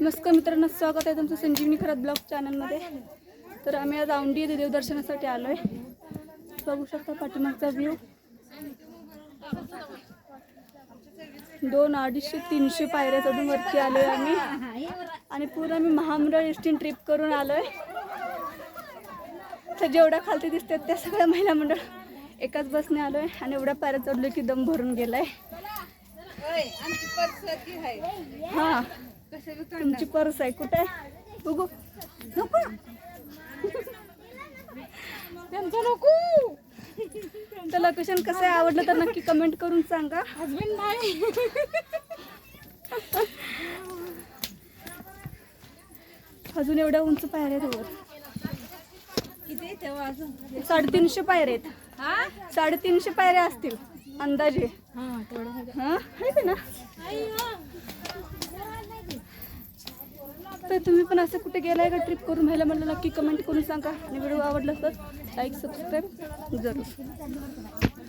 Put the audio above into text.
नमस्कार मित्रांनो स्वागत आहे तुमचं संजीवनी खरात ब्लॉग चॅनलमध्ये. तर आम्ही आज औंडी येथे देवदर्शनासाठी आलो आहे बघू शकता पाठीमागचा व्ह्यू दोन अडीचशे तीनशे पायऱ्या चढून वरती आलो आहे आम्ही. आणि पूर्ण आम्ही महामंडळ एसटीन ट्रिप करून आलो आहे तर जेवढ्या खालती दिसतात त्या सगळ्या महिला मंडळ एकाच बसने आलो आहे आणि एवढ्या पायऱ्या चढलो की दम भरून गेलाय. हा. तुमची पर्स आहे कुठे आहे? बघू. नको. त्यांचं नको. तुमचं लोकेशन कसं आहे आवडलं तर नक्की कमेंट करून सांगा. हजबंड नाही अजून एवढ्या उंच पायऱ्या आहेत साडेतीनशे पायऱ्या आहेत. हा? साडेतीनशे पायऱ्या असतील अंदाजे. हा ना? तर तुम्ही पण असं कुठे गेलाय का ट्रिप करून राहिला म्हटलं नक्की कमेंट करून सांगा. आणि व्हिडिओ आवडला तर लाईक सबस्क्राईब जरूर.